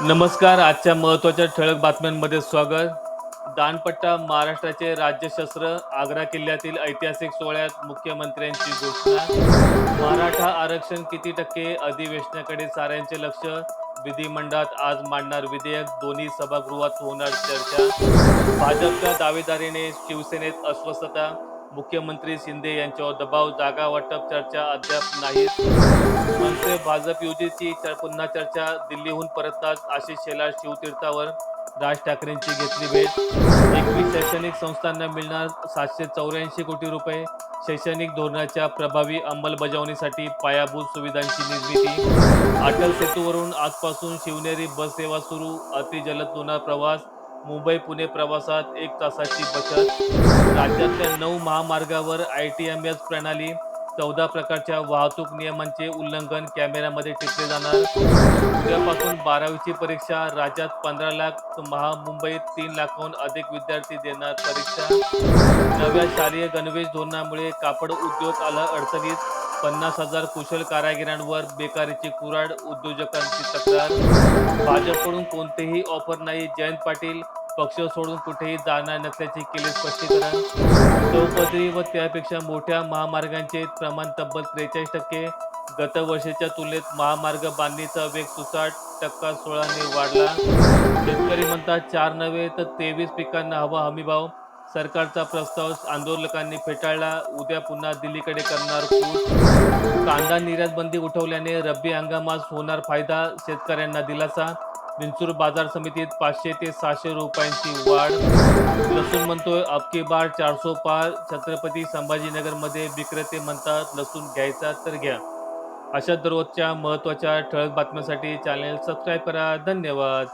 नमस्कार आजच्या महत्त्वाच्या ठळक बातम्यांमध्ये स्वागत. दानपट्टा महाराष्ट्राचे राज्यशस्त्र आग्रा किल्ल्यातील ऐतिहासिक सोहळ्यात मुख्यमंत्र्यांची घोषणा. मराठा आरक्षण किती टक्के अधिवेशनाकडे साऱ्यांचे लक्ष? विधिमंडळात आज मांडणार विधेयक दोन्ही सभागृहात होणार चर्चा. भाजपच्या दावेदारीने शिवसेनेत अस्वस्थता. मुख्यमंत्री शिंदे यांच्यावर दबाव जागा वाटप चर्चा अद्याप नाहीत मनसे भाजप युतीची पुन्हा चर्चा दिल्लीहून परतताच आशिष शेलार शिवतीर्थावर राज ठाकरेंची घेतली भेट. एकवीस शैक्षणिक संस्थांना मिळणार सातशे चौऱ्याऐंशी कोटी रुपये. शैक्षणिक धोरणाच्या प्रभावी अंमलबजावणीसाठी पायाभूत सुविधांची निर्मिती. अटल सेतूवरून आजपासून शिवनेरी बस सेवा सुरू अतिजलद लोणार प्रवास. मुंबई पुणे प्रवासात एक तासाची बचत. राज्यातल्या नऊ महामार्गावर आय टी एम एस प्रणाली चौदा प्रकारच्या वाहतूक नियमांचे उल्लंघन कॅमेऱ्यामध्ये टिपले जाणार. उद्यापासून बारावीची परीक्षा राज्यात पंधरा लाख महामुंबईत तीन लाखाहून अधिक विद्यार्थी देणार परीक्षा. नव्या शालेय गणवेश धोरणामुळे कापड उद्योग आला अडचणीत. पन्नास हजार कुशल कारागिरांवर बेकारीची कुराड उद्योजकांची तक्रार. भाजपकडून कोणतेही ऑफर नाही जयंत पाटील पक्ष सोडून कुठेही जाणार नसल्याचे केले स्पष्टीकरण. चौपदरी व त्यापेक्षा मोठ्या महामार्गांचे प्रमाण तब्बल त्रेचाळीस टक्के. गतवर्षीच्या तुलनेत महामार्ग बांधणीचा वेग सुसाट टक्का सोळाने वाढला. शेतकरी म्हणतात चार नव्हे तर तेवीस पिकांना हवा हमीभाव. सरकारचा प्रस्ताव आंदोलकांनी फेटाळला. उद्या पुन्हा दिल्लीकडे करणार कूच कांदा निर्यात बंदी उठवल्याने रब्बी हंगामास होणार फायदा शेतकऱ्यांना दिलासा. विंचूर बाजार समितीत पाचशे ते सहाशे रुपयांची वाढ. लसूण म्हणतोय अबकी बार चारसो पार. छत्रपती संभाजीनगरमध्ये विक्रेते म्हणतात लसूण घ्यायचा तर घ्या. अशा दररोजच्या महत्त्वाच्या ठळक बातम्यांसाठी चॅनल सबस्क्राईब करा. धन्यवाद.